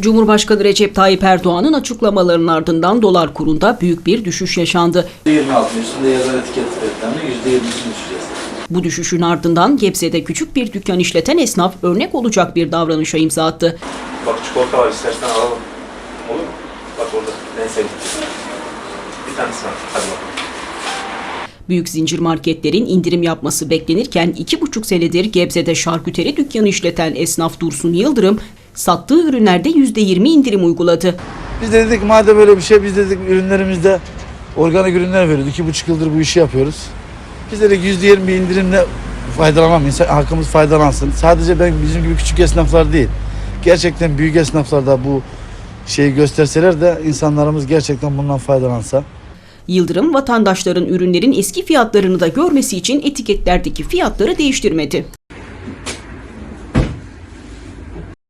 Cumhurbaşkanı Recep Tayyip Erdoğan'ın açıklamalarının ardından dolar kurunda büyük bir düşüş yaşandı. %26 üstünde yazan etiket reklamı %20'sini düşeceğiz. Bu düşüşün ardından Gebze'de küçük bir dükkan işleten esnaf örnek olacak bir davranışa imza attı. Bak çikolata var istersen alalım. Olur mu? Bak orada en sevdiğim. Bir tanesi var. Hadi bakalım. Büyük zincir marketlerin indirim yapması beklenirken iki buçuk senedir Gebze'de şarküteri dükkanı işleten esnaf Dursun Yıldırım, sattığı ürünlerde %20 indirim uyguladı. Biz de dedik madem böyle bir şey biz dedik ürünlerimizde organik ürünler veriyoruz. İki buçuk yıldır bu işi yapıyoruz. Biz dedik yüzde yirmi indirimle faydalanalım. İnsan, halkımız faydalansın. Sadece ben bizim gibi küçük esnaflar değil. Gerçekten büyük esnaflar da bu şeyi gösterseler de insanlarımız gerçekten bundan faydalansa. Yıldırım vatandaşların ürünlerin eski fiyatlarını da görmesi için etiketlerdeki fiyatları değiştirmedi.